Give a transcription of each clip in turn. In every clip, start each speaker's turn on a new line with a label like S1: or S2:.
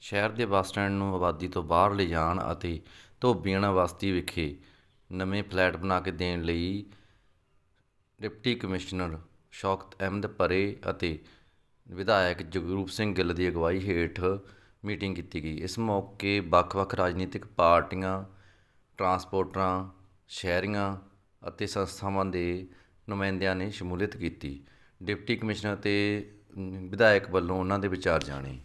S1: ਸ਼ਹਿਰ ਦੇ bus stand ਨੂੰ ਆਬਾਦੀ ਤੋਂ ਬਾਹਰ ਲਿਜਾਣ ਅਤੇ ਧੋਬੀਆਣਾ ਬਸਤੀ ਵਿਖੇ ਨਵੇਂ ਫਲੈਟ ਬਣਾ ਕੇ ਦੇਣ ਲਈ ਡਿਪਟੀ ਕਮਿਸ਼ਨਰ ਸ਼ੌਕਤ ਅਹਿਮਦ ਪਰੇ ਅਤੇ ਵਿਧਾਇਕ ਜਗਰੂਪ ਸਿੰਘ ਗਿੱਲ ਦੀ ਅਗਵਾਈ ਹੇਠ ਮੀਟਿੰਗ ਕੀਤੀ ਗਈ। ਇਸ ਮੌਕੇ ਵੱਖ-ਵੱਖ ਰਾਜਨੀਤਿਕ ਪਾਰਟੀਆਂ, ਟਰਾਂਸਪੋਰਟਰਾਂ, ਸ਼ਹਿਰੀਆਂ ਅਤੇ ਸੰਸਥਾਵਾਂ ਦੇ ਨੁਮਾਇੰਦਿਆਂ ਨੇ ਸ਼ਮੂਲੀਅਤ ਕੀਤੀ। ਡਿਪਟੀ ਕਮਿਸ਼ਨਰ ਤੇ ਵਿਧਾਇਕ ਵੱਲੋਂ ਉਹਨਾਂ ਦੇ ਵਿਚਾਰ ਜਾਣੇ।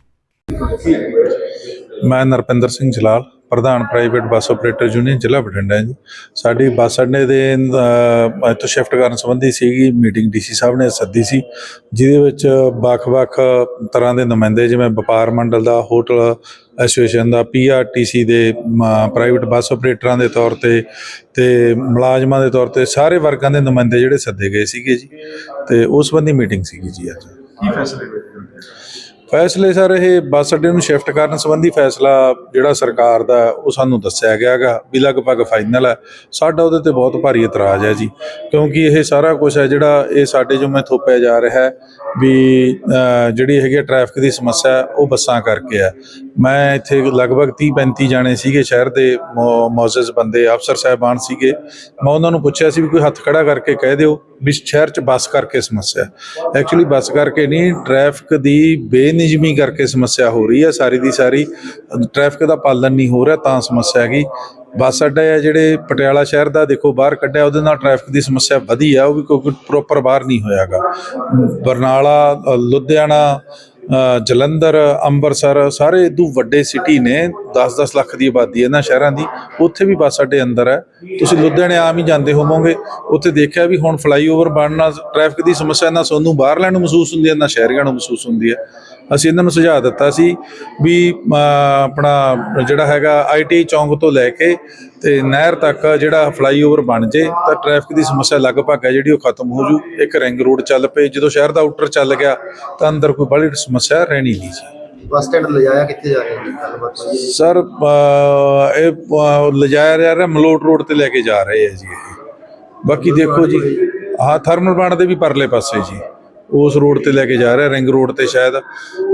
S2: ਮੈਂ ਨਰਪਿੰਦਰ ਸਿੰਘ ਜਲਾਲ ਪ੍ਰਧਾਨ ਪ੍ਰਾਈਵੇਟ ਬੱਸ ਆਪਰੇਟਰ ਯੂਨੀਅਨ ਜ਼ਿਲ੍ਹਾ ਬਠਿੰਡਾ ਜੀ। ਸਾਡੀ ਬੱਸ ਅੱਡੇ ਦੇ ਅਹ, ਇੱਥੋਂ ਸ਼ਿਫਟ ਕਰਨ ਸੰਬੰਧੀ ਸੀਗੀ ਮੀਟਿੰਗ ਡੀਸੀ ਸਾਹਿਬ ਨੇ ਸੱਦੀ ਸੀ ਜਿਹਦੇ ਵਿੱਚ ਵੱਖ-ਵੱਖ ਤਰ੍ਹਾਂ ਦੇ ਨੁਮਾਇੰਦੇ ਜਿਵੇਂ ਵਪਾਰ ਮੰਡਲ ਦਾ ਹੋਟਲ ਐਸੋਸੀਏਸ਼ਨ ਦਾ ਪੀਆਰਟੀਸੀ ਦੇ ਪ੍ਰਾਈਵੇਟ ਬੱਸ ਆਪਰੇਟਰਾਂ ਦੇ ਤੌਰ ਤੇ ਤੇ ਮੁਲਾਜ਼ਮਾਂ ਦੇ ਤੌਰ ਤੇ ਸਾਰੇ ਵਰਗਾਂ ਦੇ ਨੁਮਾਇੰਦੇ ਜਿਹੜੇ ਸੱਦੇ ਗਏ ਸੀਗੇ ਜੀ। ਤੇ ਉਸ ਸੰਬੰਧੀ ਮੀਟਿੰਗ ਸੀਗੀ ਜੀ ਅੱਜ।
S3: ਕੀ ਫੈਸਲੇ ਹੋਏ
S2: ਫੈਸਲੇ ਸਰ, ਇਹ ਬੱਸ ਅੱਡੇ ਨੂੰ ਸ਼ਿਫਟ ਕਰਨ ਸੰਬੰਧੀ ਫੈਸਲਾ ਜਿਹੜਾ ਸਰਕਾਰ ਦਾ ਉਹ ਸਾਨੂੰ ਦੱਸਿਆ ਗਿਆ ਹੈਗਾ ਵੀ ਲਗਭਗ ਫਾਈਨਲ ਹੈ। ਸਾਡਾ ਉਹਦੇ ਤੇ ਬਹੁਤ ਭਾਰੀ ਇਤਰਾਜ਼ ਹੈ ਜੀ, ਕਿਉਂਕਿ ਇਹ ਸਾਰਾ ਕੁਝ ਹੈ ਜਿਹੜਾ ਇਹ ਸਾਡੇ ਜੋ ਮੈਂ ਥੋਪਿਆ ਜਾ ਰਿਹਾ ਹੈ ਵੀ ਜਿਹੜੀ ਹੈਗੀ ਟ੍ਰੈਫਿਕ ਦੀ ਸਮੱਸਿਆ, ਉਹ ਬੱਸਾਂ ਕਰਕੇ ਹੈ। ਮੈਂ ਇੱਥੇ ਲਗਭਗ 30 35 ਜਾਣੇ ਸੀਗੇ ਸ਼ਹਿਰ ਦੇ ਮੌਜਜ਼ ਬੰਦੇ, ਅਫਸਰ ਸਾਹਿਬਾਨ ਸੀਗੇ। ਮੈਂ ਉਹਨਾਂ ਨੂੰ ਪੁੱਛਿਆ ਸੀ ਵੀ ਕੋਈ ਹੱਥ ਖੜਾ ਕਰਕੇ ਕਹਿ ਦਿਓ ਵੀ ਸ਼ਹਿਰ 'ਚ ਬੱਸ ਕਰਕੇ ਸਮੱਸਿਆ। ਐਕਚੁਅਲੀ ਬੱਸ ਕਰਕੇ ਨਹੀਂ ਟ੍ਰੈਫਿਕ ਦੀ ਬੇਨਿਯਮੀ ਕਰਕੇ ਸਮੱਸਿਆ ਹੋ ਰਹੀ ਹੈ ਸਾਰੀ ਦੀ ਸਾਰੀ। ਟ੍ਰੈਫਿਕ ਦਾ ਪਾਲਣ ਨਹੀਂ ਹੋ ਰਿਹਾ ਤਾਂ ਸਮੱਸਿਆ ਹੈਗੀ। ਬੱਸ ਅੱਡਾ ਹੈ ਜਿਹੜੇ ਪਟਿਆਲਾ ਸ਼ਹਿਰ ਦਾ ਦੇਖੋ, ਬਾਹਰ ਕੱਢਿਆ, ਉਹਦੇ ਨਾਲ ਟ੍ਰੈਫਿਕ ਦੀ ਸਮੱਸਿਆ ਵਧੀ ਆ, ਉਹ ਵੀ ਕੋਈ ਪ੍ਰੋਪਰ ਬਾਹਰ ਨਹੀਂ ਹੋਇਆਗਾ। ਬਰਨਾਲਾ ਲੁਧਿਆਣਾ ਜਲੰਧਰ, ਅੰਮ੍ਰਿਤਸਰ, ਸਾਰੇ ਇਦੋਂ ਵੱਡੇ ਸਿਟੀ ਨੇ 10-10 ਲੱਖ ਦੀ ਆਬਾਦੀ ਹੈ ਇਹਨਾਂ ਸ਼ਹਿਰਾਂ ਦੀ, ਉੱਥੇ ਵੀ ਬੱਸ ਅੱਡੇ ਅੰਦਰ ਹੈ। ਤੁਸੀਂ ਲੁਧਿਆਣੇ ਆਮ ਹੀ ਜਾਂਦੇ ਹੋਵੋਗੇ, ਉੱਥੇ ਦੇਖਿਆ ਵੀ ਹੁਣ ਫਲਾਈਓਵਰ ਬਣਨ ਨਾਲ ਟ੍ਰੈਫਿਕ ਦੀ ਸਮੱਸਿਆ, ਨਾ ਸੋਨੂੰ ਬਾਹਰਲਿਆਂ ਨੂੰ ਮਹਿਸੂਸ ਹੁੰਦੀ ਹੈ, ਨਾ ਸ਼ਹਿਰੀਆਂ ਨੂੰ ਮਹਿਸੂਸ ਹੁੰਦੀ ਹੈ। ਅਸੀਂ ਇਹਨਾਂ ਨੂੰ ਸੁਝਾਅ ਦਿੱਤਾ ਸੀ ਵੀ ਆਪਣਾ ਜਿਹੜਾ ਹੈਗਾ ਆਈਟੀ ਚੌਂਕ ਤੋਂ ਲੈ ਕੇ ਤੇ ਨਹਿਰ ਤੱਕ ਜਿਹੜਾ ਫਲਾਈਓਵਰ ਬਣ ਜੇ ਤਾਂ ਟ੍ਰੈਫਿਕ ਦੀ ਸਮੱਸਿਆ ਲਗਭਗ ਹੈ ਜਿਹੜੀ ਉਹ ਖਤਮ ਹੋ ਜੂ। ਇੱਕ ਰਿੰਗ ਰੋਡ ਚੱਲ ਪਏ। ਜਦੋਂ ਸ਼ਹਿਰ ਦਾ ਆਊਟਰ ਚੱਲ ਗਿਆ ਤਾਂ ਅੰਦਰ ਕੋਈ ਬੜੀ ਸਮੱਸਿਆ ਰਹਿਣੀ ਨਹੀਂ ਜੀ
S3: ਬੱਸ ਸਟੈਂਡ ਲਿਜਾਇਆ ਕਿੱਥੇ ਜਾ ਰਹੇ? ਗੱਲਬਾਤ?
S2: ਸਰ ਇਹ ਲਿਜਾਇਆ ਜਾ ਰਿਹਾ ਮਲੋਟ ਰੋਡ ਤੇ ਲੈ ਕੇ ਜਾ ਰਹੇ ਹੈ ਜੀ ਬਾਕੀ ਦੇਖੋ ਜੀ ਹਾਂ ਥਰਮਲ ਪਲਾਂਟ ਦੇ ਵੀ ਪਰਲੇ ਪਾਸੇ ਜੀ। ਉਸ ਰੋਡ ਤੇ ਲੈ ਕੇ ਜਾ ਰਿਹਾ ਰਿੰਗ ਰੋਡ ਤੇ ਸ਼ਾਇਦ।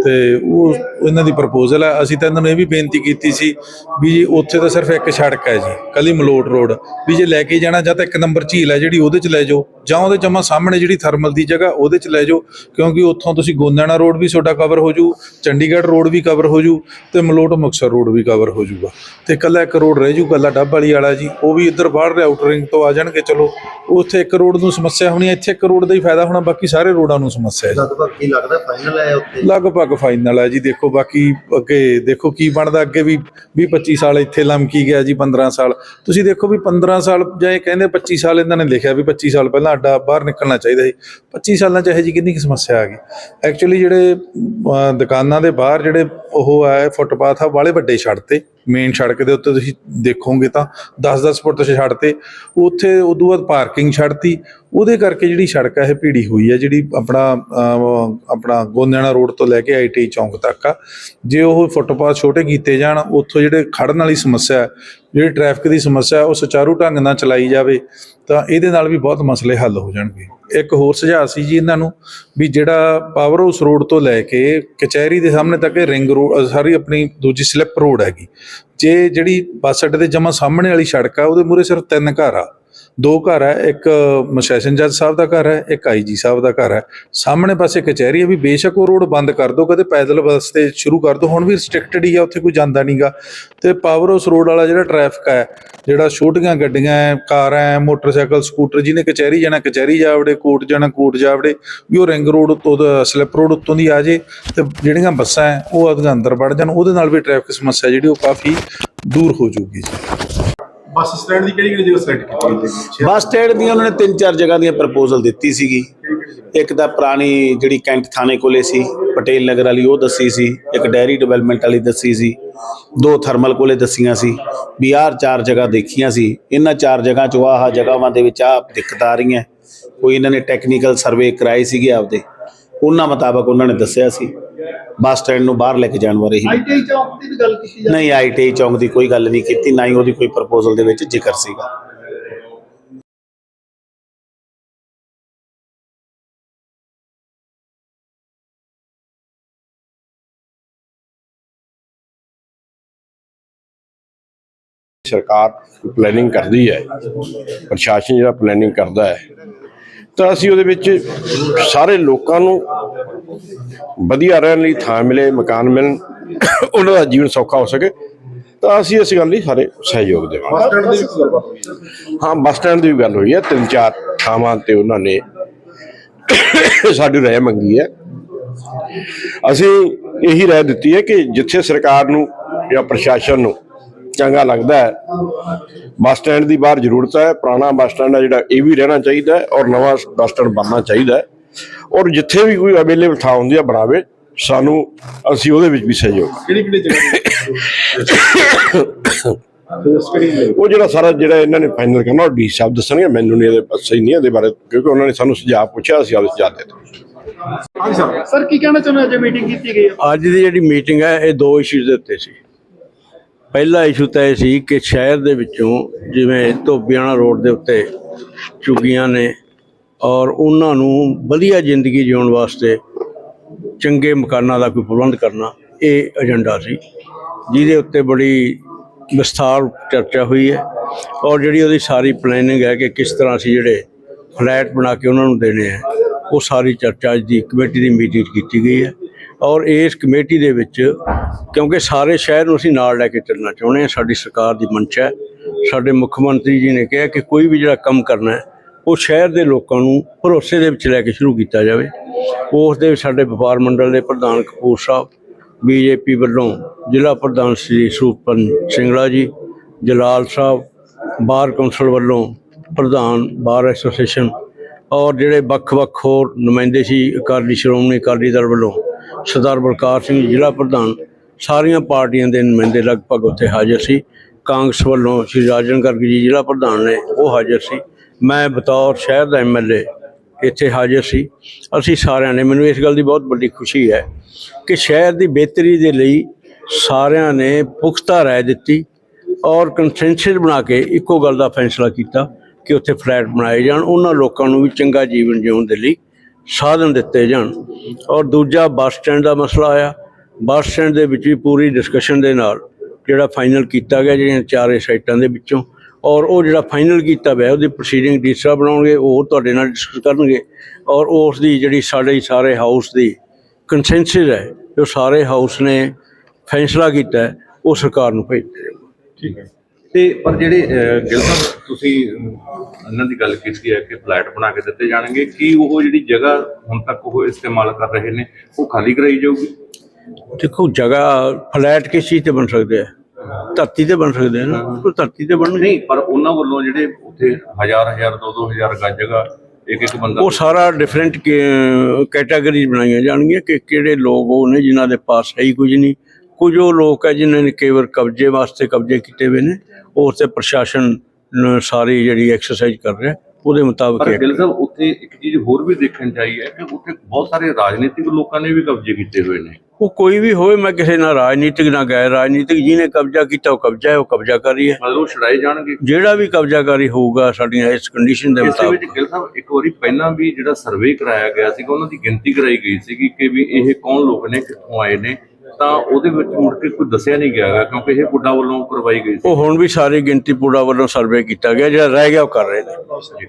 S2: ਤੇ ਉਹ ਇਹਨਾਂ ਦੀ ਪ੍ਰਪੋਜ਼ਲ ਹੈ। ਅਸੀਂ ਤਾਂ ਇਹਨਾਂ ਨੂੰ ਇਹ ਵੀ ਬੇਨਤੀ ਕੀਤੀ ਸੀ ਵੀ ਜੀ ਉੱਥੇ ਤਾਂ ਸਿਰਫ ਇੱਕ ਸੜਕ ਹੈ ਜੀ ਕੱਲੀ ਮਲੋਟ ਰੋਡ। ਵੀ ਜੇ ਲੈ ਕੇ ਜਾਣਾ ਜਾਂ ਤਾਂ ਇੱਕ ਨੰਬਰ ਝੀਲ ਹੈ ਜਿਹੜੀ ਉਹਦੇ ਚ ਲੈ ਜਾਓ ਜਾਂ ਉਹਦੇ ਜਮਾ ਸਾਹਮਣੇ ਜਿਹੜੀ ਥਰਮਲ ਦੀ ਜਗ੍ਹਾ ਉਹਦੇ ਚ ਲੈ ਜਾਓ ਕਿਉਂਕਿ ਉੱਥੋਂ ਤੁਸੀਂ ਗੋਂਦਿਆਣਾ ਰੋਡ ਵੀ ਤੁਹਾਡਾ ਕਵਰ ਹੋ ਜੂ ਚੰਡੀਗੜ੍ਹ ਰੋਡ ਵੀ ਕਵਰ ਹੋ ਜੂ ਤੇ ਮਲੋਟ ਮੁਕਤਸਰ ਰੋਡ ਵੀ ਕਵਰ ਹੋ ਜੂਗਾ। ਤੇ ਕੱਲਾ ਇੱਕ ਰੋਡ ਰਹਿ ਜੂ ਕੱਲਾ ਡੱਬ ਵਾਲੀ ਵਾਲਾ ਜੀ ਉਹ ਵੀ ਇੱਧਰ ਬਾਹਰ ਆਊਟਰ ਰਿੰਗ ਤੋਂ ਆ ਜਾਣਗੇ ਚਲੋ। ਉੱਥੇ ਇੱਕ ਰੋਡ ਨੂੰ ਸਮੱਸਿਆ ਹੋਣੀ ਹੈ, ਇੱਥੇ ਇੱਕ ਰੋਡ ਦਾ ਹੀ ਫਾਇਦਾ ਹੋਣਾ ਬਾਕੀ ਸਾਰੇ ਰੋਡਾਂ ਨੂੰ ਸਮੱਸਿਆ ਹੈ
S3: ਲਗਭਗ ਕੀ ਲੱਗਦਾ ਫਾਈਨਲ ਹੈ ਉੱਥੇ?
S2: ਲਗਭਗ ਫਾਈਨਲ ਹੈ ਜੀ। ਦੇਖੋ ਬਾਕੀ ਅੱਗੇ ਦੇਖੋ ਕੀ ਬਣਦਾ। ਅੱਗੇ ਵੀ 20 25 ਸਾਲ ਇੱਥੇ ਲਮਕੀ ਗਿਆ ਜੀ 15 ਸਾਲ। ਤੁਸੀਂ ਦੇਖੋ ਵੀ 15 ਸਾਲ ਜਾਂ ਇਹ ਕਹਿੰਦੇ 25 ਸਾਲ ਇਹਨਾਂ ਨੇ ਲਿਖਿਆ ਵੀ 25 ਸਾਲ ਪਹਿਲਾਂ ਅੱਡਾ ਬਾਹਰ ਨਿਕਲਣਾ ਚਾਹੀਦਾ ਸੀ। 25 ਸਾਲਾਂ ਚ ਇਹ ਜੀ ਕਿੰਨੀ ਕੁ ਸਮੱਸਿਆ ਆ ਗਈ। ਐਕਚੁਅਲੀ ਜਿਹੜੇ ਦੁਕਾਨਾਂ ਦੇ ਬਾਹਰ ਜਿਹੜੇ ਉਹ ਹੈ ਫੁੱਟਪਾਥ ਆ ਵਾਲੇ ਵੱਡੇ ਛੱਡ ਤੇ ਮੇਨ ਸੜਕ ਦੇ ਉੱਤੇ ਤੁਸੀਂ ਦੇਖੋਗੇ ਤਾਂ 10-10 ਫੁੱਟ ਤੇ ਛੱਡ ਤੇ ਉੱਥੇ ਉਦੋਂ ਬਾਅਦ ਪਾਰਕਿੰਗ ਛੱਡਤੀ। ਉਹਦੇ ਕਰਕੇ ਜਿਹੜੀ ਸੜਕ ਹੈ ਇਹ ਭੀੜੀ ਹੋਈ ਹੈ ਜਿਹੜੀ ਆਪਣਾ ਆਪਣਾ ਗੋਨਿਆਣਾ ਰੋਡ ਤੋਂ ਲੈ ਕੇ ਆਈਟੀ ਚੌਂਕ ਤੱਕ ਆ। ਜੇ ਉਹ ਫੁੱਟਪਾਥ ਛੋਟੇ ਕੀਤੇ ਜਾਣ, ਉੱਥੋਂ ਜਿਹੜੇ ਖੜਨ ਵਾਲੀ ਸਮੱਸਿਆ ਜਿਹੜੀ ਟ੍ਰੈਫਿਕ ਦੀ ਸਮੱਸਿਆ, ਉਹ ਸੁਚਾਰੂ ਢੰਗ ਨਾਲ ਚਲਾਈ ਜਾਵੇ, ਤਾਂ ਇਹਦੇ ਨਾਲ ਵੀ ਬਹੁਤ ਮਸਲੇ ਹੱਲ ਹੋ ਜਾਣਗੇ। ਇੱਕ ਹੋਰ ਸੁਝਾਅ ਸੀ ਜੀ ਇਹਨਾਂ ਨੂੰ ਵੀ ਜਿਹੜਾ ਪਾਵਰ ਹਾਊਸ ਰੋਡ ਤੋਂ ਲੈ ਕੇ ਕਚਹਿਰੀ ਦੇ ਸਾਹਮਣੇ ਤੱਕ ਰਿੰਗ ਰੋਡ ਸਾਰੀ ਆਪਣੀ ਦੂਜੀ ਸਲਿੱਪ ਰੋਡ ਹੈਗੀ। ਜੇ ਜਿਹੜੀ ਬੱਸ ਅੱਡੇ ਦੇ ਜਮਾ ਸਾਹਮਣੇ ਵਾਲੀ ਸੜਕ ਆ, ਉਹਦੇ ਮੂਰੇ ਸਿਰਫ ਤਿੰਨ ਘਰ ਆ। ਦੋ ਘਰ ਹੈ, ਇੱਕ ਸੈਸ਼ਨ ਜੱਜ ਸਾਹਿਬ ਦਾ ਘਰ ਹੈ, ਇੱਕ ਆਈਜੀ ਸਾਹਿਬ ਦਾ ਘਰ ਹੈ। ਸਾਹਮਣੇ ਪਾਸੇ ਕਚਹਿਰੀ ਹੈ ਵੀ ਬੇਸ਼ੱਕ ਉਹ ਰੋਡ ਬੰਦ ਕਰ ਦਿਓ ਕਦੇ ਪੈਦਲ ਰਸਤੇ ਸ਼ੁਰੂ ਕਰ ਦਿਓ ਹੁਣ ਵੀ ਰਿਸਟ੍ਰਿਕਟਡ ਹੀ ਆ, ਉੱਥੇ ਕੋਈ ਜਾਂਦਾ ਨਹੀਂਗਾ ਤੇ ਪਾਵਰ ਹਾਊਸ ਰੋਡ ਵਾਲਾ ਜਿਹੜਾ ਟ੍ਰੈਫਿਕ ਹੈ, ਜਿਹੜਾ ਛੋਟੀਆਂ ਗੱਡੀਆਂ ਹੈ, ਕਾਰਾਂ ਹੈ, ਮੋਟਰਸਾਈਕਲ, ਸਕੂਟਰ, ਜਿਹਨੇ ਕਚਹਿਰੀ ਜਾਣਾ, ਕਚਹਿਰੀ ਜਾਵੜੇ ਕੋਟ ਜਾਣਾ, ਕੋਰਟ ਜਾਵੜੇ, ਵੀ ਉਹ ਰਿੰਗ ਰੋਡ ਉੱਤੋਂ ਦਾ ਸਲਿੱਪ ਰੋਡ ਉੱਤੋਂ ਦੀ ਆ ਜੇ, ਤੇ ਜਿਹੜੀਆਂ ਬੱਸਾਂ ਹੈ, ਉਹ ਅੰਦਰ ਵੜ ਜਾਣ, ਉਹਦੇ ਨਾਲ ਵੀ ਟ੍ਰੈਫਿਕ ਸਮੱਸਿਆ ਜਿਹੜੀ ਉਹ ਕਾਫੀ ਦੂਰ ਹੋ ਜਾਊਗੀ ਜੀ।
S4: ਬੱਸ ਸਟੈਂਡ ਦੀ ਕਿਹੜੀ ਕਿਹੜੀ ਜਗ੍ਹਾ ਸਿਲੈਕਟ ਕੀਤੀ
S5: ਬੱਸ ਸਟੈਂਡ ਦੀਆਂ ਉਹਨਾਂ ਨੇ ਤਿੰਨ ਚਾਰ ਜਗ੍ਹਾ ਦੀਆਂ ਪ੍ਰਪੋਜ਼ਲ ਦਿੱਤੀ ਸੀਗੀ। ਇੱਕ ਤਾਂ ਪੁਰਾਣੀ ਜਿਹੜੀ ਕੈਂਟ ਥਾਣੇ ਕੋਲੇ ਸੀ ਪਟੇਲ ਨਗਰ ਵਾਲੀ ਉਹ ਦੱਸੀ ਸੀ ਇੱਕ ਡੈਰੀ ਡਿਵੈਲਪਮੈਂਟ ਵਾਲੀ ਦੱਸੀ ਸੀ ਦੋ ਥਰਮਲ ਕੋਲੇ ਦੱਸੀਆਂ ਸੀ ਵੀ ਆਹ ਚਾਰ ਜਗ੍ਹਾ ਦੇਖੀਆਂ ਸੀ ਇਹਨਾਂ ਚਾਰ ਜਗ੍ਹਾ ਚੋਂ ਆਹ ਜਗ੍ਹਾਵਾਂ ਦੇ ਵਿੱਚ ਆਹ ਦਿੱਕਤ ਆ ਰਹੀਆਂ। ਕੋਈ ਇਹਨਾਂ ਨੇ ਟੈਕਨੀਕਲ ਸਰਵੇ ਕਰਾਏ ਸੀਗੇ ਆਪਦੇ। ਉਹਨਾਂ ਮੁਤਾਬਕ ਉਹਨਾਂ ਨੇ ਦੱਸਿਆ ਸੀ। ਬੱਸ ਸਟੈਂਡ ਨੂੰ ਬਾਹਰ ਲੈ ਕੇ ਜਾਣ ਬਾਰੇ ਹੀ।
S3: ਆਈਟੀਆਈ ਚੌਂਕ ਦੀ ਵੀ ਗੱਲ ਕੀਤੀ ਜਾਂਦੀ।
S5: ਨਹੀਂ ਆਈਟੀਆਈ ਚੌਂਕ ਦੀ ਕੋਈ ਗੱਲ ਨਹੀਂ ਕੀਤੀ ਨਾ ਹੀ ਉਹਦੀ ਕੋਈ ਪ੍ਰਪੋਜ਼ਲ ਦੇ ਵਿੱਚ ਜ਼ਿਕਰ ਸੀਗਾ।
S6: ਸਰਕਾਰ ਪਲੈਨਿੰਗ ਕਰਦੀ ਹੈ ਪ੍ਰਸ਼ਾਸਨ ਜਿਹੜਾ ਪਲੈਨਿੰਗ ਕਰਦਾ ਹੈ ਤਾਂ ਅਸੀਂ ਉਹਦੇ ਵਿੱਚ ਸਾਰੇ ਲੋਕਾਂ ਨੂੰ ਵਧੀਆ ਰਹਿਣ ਲਈ ਥਾਂ ਮਿਲੇ ਮਕਾਨ ਮਿਲਣ ਉਹਨਾਂ ਦਾ ਜੀਵਨ ਸੌਖਾ ਹੋ ਸਕੇ ਤਾਂ ਅਸੀਂ ਇਸ ਗੱਲ ਲਈ ਸਾਰੇ ਸਹਿਯੋਗ ਦੇਵਾਂਗੇ
S4: ਹਾਂ।
S6: ਬੱਸ ਸਟੈਂਡ ਦੀ ਵੀ ਗੱਲ ਹੋਈ ਹੈ ਤਿੰਨ ਚਾਰ ਥਾਵਾਂ ਤੇ ਉਹਨਾਂ ਨੇ ਸਾਡੀ ਰਾਏ ਮੰਗੀ ਹੈ। ਅਸੀਂ ਇਹੀ ਰਾਏ ਦਿੱਤੀ ਹੈ ਕਿ ਜਿੱਥੇ ਸਰਕਾਰ ਨੂੰ ਜਾਂ ਪ੍ਰਸ਼ਾਸਨ ਨੂੰ ਚੰਗਾ ਲੱਗਦਾ ਹੈ ਬੱਸ ਸਟੈਂਡ ਦੀ ਬਾਹਰ ਜ਼ਰੂਰਤ ਹੈ ਪੁਰਾਣਾ ਬੱਸ ਸਟੈਂਡ ਹੈ ਜਿਹੜਾ ਇਹ ਵੀ ਰਹਿਣਾ ਚਾਹੀਦਾ ਹੈ ਔਰ ਨਵਾਂ ਬੱਸ ਸਟੈਂਡ ਬਣਨਾ ਚਾਹੀਦਾ ਹੈ। ਔਰ ਜਿੱਥੇ ਵੀ ਕੋਈ ਅਵੇਲੇਬਲ ਥਾਂ ਹੁੰਦੀ ਹੈ ਬਣਾਵੇ ਸਾਨੂੰ ਅਸੀਂ ਉਹਦੇ ਵਿੱਚ ਵੀ ਸਹਿਯੋਗ।
S4: ਕਿਹੜੀ ਕਿਹੜੀ ਜਗ੍ਹਾ
S6: ਉਹ ਜਿਹੜਾ ਸਾਰਾ ਜਿਹੜਾ ਇਹਨਾਂ ਨੇ ਫਾਈਨਲ ਕਰਨਾ ਉਹ ਡੀ ਸਾਹਿਬ ਦੱਸਣਗੇ ਮੈਨੂੰ ਨਹੀਂ ਇਹਦੇ ਸਹੀ ਨਹੀਂ ਇਹਦੇ ਬਾਰੇ ਕਿਉਂਕਿ ਉਹਨਾਂ ਨੇ ਸਾਨੂੰ ਸੁਝਾਅ ਪੁੱਛਿਆ ਅਸੀਂ ਸੁਝਾਅ ਦੇ ਦਿੱਤੇ।
S4: ਸਰ
S3: ਕੀ ਕਹਿਣਾ ਚਾਹੁੰਦੇ ਹੋ? ਜੇ ਮੀਟਿੰਗ ਕੀਤੀ ਗਈ ਹੈ
S7: ਅੱਜ ਦੀ ਜਿਹੜੀ ਮੀਟਿੰਗ ਹੈ ਇਹ ਦੋ ਇਸ਼ੂਜ਼ ਦੇ ਉੱਤੇ ਸੀ। ਪਹਿਲਾ ਇਸ਼ੂ ਤਾਂ ਇਹ ਸੀ ਕਿ ਸ਼ਹਿਰ ਦੇ ਵਿੱਚੋਂ ਜਿਵੇਂ ਧੋਬੀਆਣਾ ਰੋਡ ਦੇ ਉੱਤੇ ਝੁੱਗੀਆਂ ਨੇ ਔਰ ਉਹਨਾਂ ਨੂੰ ਵਧੀਆ ਜ਼ਿੰਦਗੀ ਜਿਉਣ ਵਾਸਤੇ ਚੰਗੇ ਮਕਾਨਾਂ ਦਾ ਕੋਈ ਪ੍ਰਬੰਧ ਕਰਨਾ, ਇਹ ਏਜੰਡਾ ਸੀ। ਜਿਹਦੇ ਉੱਤੇ ਬੜੀ ਵਿਸਥਾਰ ਚਰਚਾ ਹੋਈ ਹੈ ਔਰ ਜਿਹੜੀ ਉਹਦੀ ਸਾਰੀ ਪਲੈਨਿੰਗ ਹੈ ਕਿ ਕਿਸ ਤਰ੍ਹਾਂ ਅਸੀਂ ਜਿਹੜੇ ਫਲੈਟ ਬਣਾ ਕੇ ਉਹਨਾਂ ਨੂੰ ਦੇਣੇ ਹੈ, ਉਹ ਸਾਰੀ ਚਰਚਾ ਅੱਜ ਦੀ ਕਮੇਟੀ ਦੀ ਮੀਟਿੰਗ 'ਚ ਕੀਤੀ ਗਈ ਹੈ। ਔਰ ਇਸ ਕਮੇਟੀ ਦੇ ਵਿੱਚ ਕਿਉਂਕਿ ਸਾਰੇ ਸ਼ਹਿਰ ਨੂੰ ਅਸੀਂ ਨਾਲ ਲੈ ਕੇ ਚੱਲਣਾ ਚਾਹੁੰਦੇ ਹਾਂ, ਸਾਡੀ ਸਰਕਾਰ ਦੀ ਮਨਸ਼ਾ ਹੈ। ਸਾਡੇ ਮੁੱਖ ਮੰਤਰੀ ਜੀ ਨੇ ਕਿਹਾ ਕਿ ਕੋਈ ਵੀ ਜਿਹੜਾ ਕੰਮ ਕਰਨਾ ਹੈ ਉਹ ਸ਼ਹਿਰ ਦੇ ਲੋਕਾਂ ਨੂੰ ਭਰੋਸੇ ਦੇ ਵਿੱਚ ਲੈ ਕੇ ਸ਼ੁਰੂ ਕੀਤਾ ਜਾਵੇ। ਉਸ ਦੇ ਸਾਡੇ ਵਪਾਰ ਮੰਡਲ ਦੇ ਪ੍ਰਧਾਨ ਕਪੂਰ ਸਾਹਿਬ ਬੀਜੇਪੀ ਵੱਲੋਂ ਜ਼ਿਲ੍ਹਾ ਪ੍ਰਧਾਨ ਸ੍ਰੀ ਸੂਪਨ ਸਿੰਗਲਾ ਜੀ, ਜਲਾਲ ਸਾਹਿਬ, ਬਾਰ ਕੌਂਸਲ ਵੱਲੋਂ ਪ੍ਰਧਾਨ ਬਾਰ ਐਸੋਸੀਏਸ਼ਨ ਔਰ ਜਿਹੜੇ ਵੱਖ-ਵੱਖ ਹੋਰ ਨੁਮਾਇੰਦੇ ਸੀ, ਅਕਾਲੀ ਸ਼੍ਰੋਮਣੀ ਅਕਾਲੀ ਦਲ ਵੱਲੋਂ ਸਰਦਾਰ ਬਲਕਾਰ ਸਿੰਘ ਜ਼ਿਲ੍ਹਾ ਪ੍ਰਧਾਨ, ਸਾਰੀਆਂ ਪਾਰਟੀਆਂ ਦੇ ਨੁਮਾਇੰਦੇ ਲਗਭਗ ਉੱਥੇ ਹਾਜ਼ਰ ਸੀ। ਕਾਂਗਰਸ ਵੱਲੋਂ ਸ਼੍ਰੀ ਰਾਜਨ ਗਰਗ ਜੀ, ਜ਼ਿਲ੍ਹਾ ਪ੍ਰਧਾਨ ਨੇ ਉਹ ਹਾਜ਼ਰ ਸੀ। ਮੈਂ ਬਤੌਰ ਸ਼ਹਿਰ ਦਾ ਐਮਐਲਏ ਇੱਥੇ ਹਾਜ਼ਰ ਸੀ। ਅਸੀਂ ਸਾਰਿਆਂ ਨੇ, ਮੈਨੂੰ ਇਸ ਗੱਲ ਦੀ ਬਹੁਤ ਵੱਡੀ ਖੁਸ਼ੀ ਹੈ ਕਿ ਸ਼ਹਿਰ ਦੀ ਬਿਹਤਰੀ ਦੇ ਲਈ ਸਾਰਿਆਂ ਨੇ ਪੁਖਤਾ ਰਾਏ ਦਿੱਤੀ ਔਰ ਕੰਸੈਂਸਸ ਬਣਾ ਕੇ ਇੱਕੋ ਗੱਲ ਦਾ ਫੈਸਲਾ ਕੀਤਾ ਕਿ ਉੱਥੇ ਫਲੈਟ ਬਣਾਏ ਜਾਣ, ਉਹਨਾਂ ਲੋਕਾਂ ਨੂੰ ਵੀ ਚੰਗਾ ਜੀਵਨ ਜਿਉਣ ਦੇ ਲਈ ਸਾਧਨ ਦਿੱਤੇ ਜਾਣ। ਔਰ ਦੂਜਾ ਬੱਸ ਸਟੈਂਡ ਦਾ ਮਸਲਾ ਆਇਆ। ਬੱਸ ਸਟੈਂਡ ਦੇ ਵਿੱਚ ਵੀ ਪੂਰੀ ਡਿਸਕਸ਼ਨ ਦੇ ਨਾਲ ਜਿਹੜਾ ਫਾਈਨਲ ਕੀਤਾ ਗਿਆ, ਜਿਹੜੀਆਂ ਚਾਰੇ ਸਾਈਟਾਂ ਦੇ ਵਿੱਚੋਂ ਔਰ ਉਹ ਜਿਹੜਾ ਫਾਈਨਲ ਕੀਤਾ ਗਿਆ ਉਹਦੀ ਪ੍ਰੋਸੀਡਿੰਗ ਟੀਚਰ ਬਣਾਉਣਗੇ ਉਹ ਤੁਹਾਡੇ ਨਾਲ ਡਿਸਕਸ ਕਰਨਗੇ। ਔਰ ਉਸ ਦੀ ਜਿਹੜੀ ਸਾਡੇ ਹੀ ਸਾਰੇ ਹਾਊਸ ਦੀ ਕੰਸੈਂਸਸ ਹੈ ਜੋ ਸਾਰੇ ਹਾਊਸ ਨੇ ਫੈਸਲਾ ਕੀਤਾ ਹੈ, ਉਹ ਸਰਕਾਰ ਨੂੰ ਭੇਜ ਦਿੱਤਾ
S8: ਤੇ ਪਰ ਜਿਹੜੇ ਗਿੱਲ ਸਾਹਿਬ ਤੁਸੀਂ ਇਹਨਾਂ ਦੀ ਗੱਲ ਕੀਤੀ ਹੈ ਕਿ ਫਲੈਟ ਬਣਾ ਕੇ ਦਿੱਤੇ ਜਾਣਗੇ ਕੀ ਉਹ ਜਿਹੜੀ ਜਗ੍ਹਾ ਹੁਣ ਤੱਕ ਉਹ ਇਸਤੇਮਾਲ ਕਰ ਰਹੇ ਨੇ ਉਹ ਖਾਲੀ ਕਰਾਈ ਜਾਊਗੀ?
S7: ਦੇਖੋ ਜਗ੍ਹਾ ਫਲੈਟ ਕਿਸ ਚੀਜ਼ ਤੇ ਬਣ ਸਕਦੇ ਆ ਧਰਤੀ ਤੇ ਬਣ ਸਕਦੇ ਆ ਨਾ ਉਹ ਧਰਤੀ ਤੇ ਬਣਨਗੇ।
S8: ਨਹੀਂ ਪਰ ਉਹਨਾਂ ਵੱਲੋਂ ਜਿਹੜੇ ਉੱਥੇ ਹਜ਼ਾਰ ਹਜ਼ਾਰ ਦੋ ਦੋ ਹਜ਼ਾਰ ਗੱਜ ਜਗ੍ਹਾ ਇੱਕ ਇੱਕ ਬੰਦਾ
S7: ਉਹ ਸਾਰਾ ਡਿਫਰੈਂਟ ਕੈਟਾਗਰੀਜ਼ ਬਣਾਈਆਂ ਜਾਣਗੀਆਂ ਕਿ ਕਿਹੜੇ ਲੋਕ ਉਹ ਨੇ ਜਿਨ੍ਹਾਂ ਦੇ ਪਾਸ ਹੈ ਹੀ ਕੁਝ ਨਹੀਂ। ਕੁਝ ਉਹ ਲੋਕ ਹੈ ਜਿਨ੍ਹਾਂ ਨੇ ਕੇਵਲ ਕਬਜ਼ੇ ਵਾਸਤੇ ਕਬਜ਼ੇ ਕੀਤੇ ਹੋਏ ਨੇ ਉਹ ਤੇ ਪ੍ਰਸ਼ਾਸਨ ਸਾਰੀ ਜਿਹੜੀ ਐਕਸਰਸਾਈਜ਼ ਕਰ ਰਿਹਾ ਉਹਦੇ ਮੁਤਾਬਕ
S8: ਪਰ ਗਿੱਲ ਸਾਹਿਬ ਉੱਥੇ ਇੱਕ ਚੀਜ਼ ਹੋਰ ਵੀ ਦੇਖਣ ਚਾਹੀ ਹੈ ਕਿ ਉੱਥੇ ਬਹੁਤ ਸਾਰੇ ਰਾਜਨੀਤਿਕ ਲੋਕਾਂ ਨੇ ਵੀ ਕਬਜ਼ੇ ਕੀਤੇ ਹੋਏ ਨੇ।
S7: ਉਹ ਕੋਈ ਵੀ ਹੋਵੇ ਮੈਂ ਕਿਸੇ ਨਾਲ ਰਾਜਨੀਤਿਕ ਨਾ ਗੈਰ ਰਾਜਨੀਤਿਕ ਜਿਹਨੇ ਕਬਜ਼ਾ ਕੀਤਾ ਉਹ ਕਬਜ਼ਾ ਹੈ ਉਹ ਕਬਜ਼ਾ ਕਰੀ ਹੈ
S8: ਮਤਲਬ ਛੜਾਏ ਜਾਣਗੇ।
S7: ਜਿਹੜਾ ਵੀ ਕਬਜ਼ਾਕਾਰੀ ਹੋਊਗਾ ਸਾਡੀਆਂ ਇਸ ਕੰਡੀਸ਼ਨ ਦੇ
S8: ਇਸੇ ਵਿੱਚ
S7: ਮੁਤਾਬਕ।
S8: ਗਿੱਲ ਸਾਹਿਬ ਇੱਕ ਵਾਰੀ ਪਹਿਲਾਂ ਵੀ ਜਿਹੜਾ ਸਰਵੇ ਕਰਾਇਆ ਗਿਆ ਸੀਗਾ ਉਹਨਾਂ ਦੀ ਗਿਣਤੀ ਕਰਾਈ ਗਈ ਸੀਗੀ ਕਿ ਵੀ ਇਹ ਕੌਣ ਲੋਕ ਨੇ ਕਿੱਥੋਂ ਆਏ ਨੇ ਤਾਂ ਉਹਦੇ ਵਿੱਚ ਮੁੜ ਕੇ ਕੋਈ ਦੱਸਿਆ ਨਹੀਂ ਗਿਆ ਕਿਉਂਕਿ ਇਹ ਪੁੱਡਾ ਵੱਲੋਂ ਕਰਵਾਈ ਗਈ ਸੀ।
S7: ਉਹ ਹੁਣ ਵੀ ਸਾਰੀ ਗਿਣਤੀ ਪੂਰਾ ਵੱਲੋਂ ਸਰਵੇ ਕੀਤਾ ਗਿਆ ਜਿਹੜਾ ਰਹਿ ਗਿਆ ਉਹ ਕਰ ਰਹੇ ਨੇ।